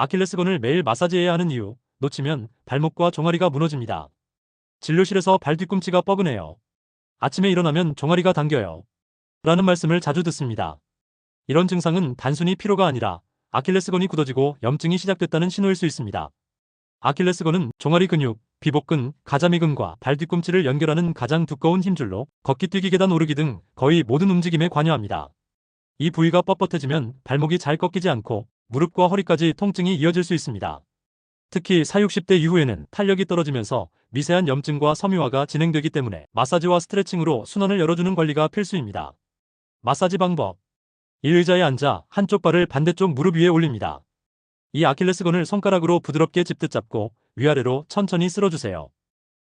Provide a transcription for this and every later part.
아킬레스건을 매일 마사지해야 하는 이유, 놓치면 발목과 종아리가 무너집니다. 진료실에서 발 뒤꿈치가 뻐근해요. 아침에 일어나면 종아리가 당겨요. 라는 말씀을 자주 듣습니다. 이런 증상은 단순히 피로가 아니라 아킬레스건이 굳어지고 염증이 시작됐다는 신호일 수 있습니다. 아킬레스건은 종아리 근육, 비복근, 가자미근과 발 뒤꿈치를 연결하는 가장 두꺼운 힘줄로 걷기 뛰기 계단 오르기 등 거의 모든 움직임에 관여합니다. 이 부위가 뻣뻣해지면 발목이 잘 꺾이지 않고 무릎과 허리까지 통증이 이어질 수 있습니다. 특히 4, 60대 이후에는 탄력이 떨어지면서 미세한 염증과 섬유화가 진행되기 때문에 마사지와 스트레칭으로 순환을 열어주는 관리가 필수입니다. 마사지 방법 1의자에 앉아 한쪽 발을 반대쪽 무릎 위에 올립니다. 이 아킬레스건을 손가락으로 부드럽게 집듯 잡고 위아래로 천천히 쓸어주세요.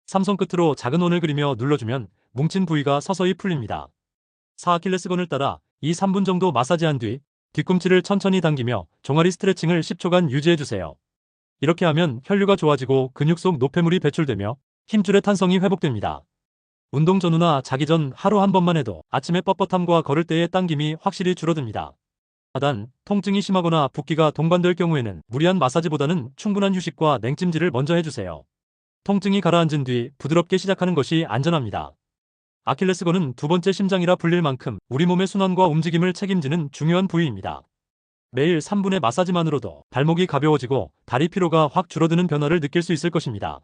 삼손 끝으로 작은 원을 그리며 눌러주면 뭉친 부위가 서서히 풀립니다. 4 아킬레스건을 따라 2, 3분 정도 마사지한 뒤 뒤꿈치를 천천히 당기며 종아리 스트레칭을 10초간 유지해주세요. 이렇게 하면 혈류가 좋아지고 근육 속 노폐물이 배출되며 힘줄의 탄성이 회복됩니다. 운동 전후나 자기 전 하루 한 번만 해도 아침에 뻣뻣함과 걸을 때의 당김이 확실히 줄어듭니다. 하단, 통증이 심하거나 붓기가 동반될 경우에는 무리한 마사지보다는 충분한 휴식과 냉찜질을 먼저 해주세요. 통증이 가라앉은 뒤 부드럽게 시작하는 것이 안전합니다. 아킬레스건은 두 번째 심장이라 불릴 만큼 우리 몸의 순환과 움직임을 책임지는 중요한 부위입니다. 매일 3분의 마사지만으로도 발목이 가벼워지고 다리 피로가 확 줄어드는 변화를 느낄 수 있을 것입니다.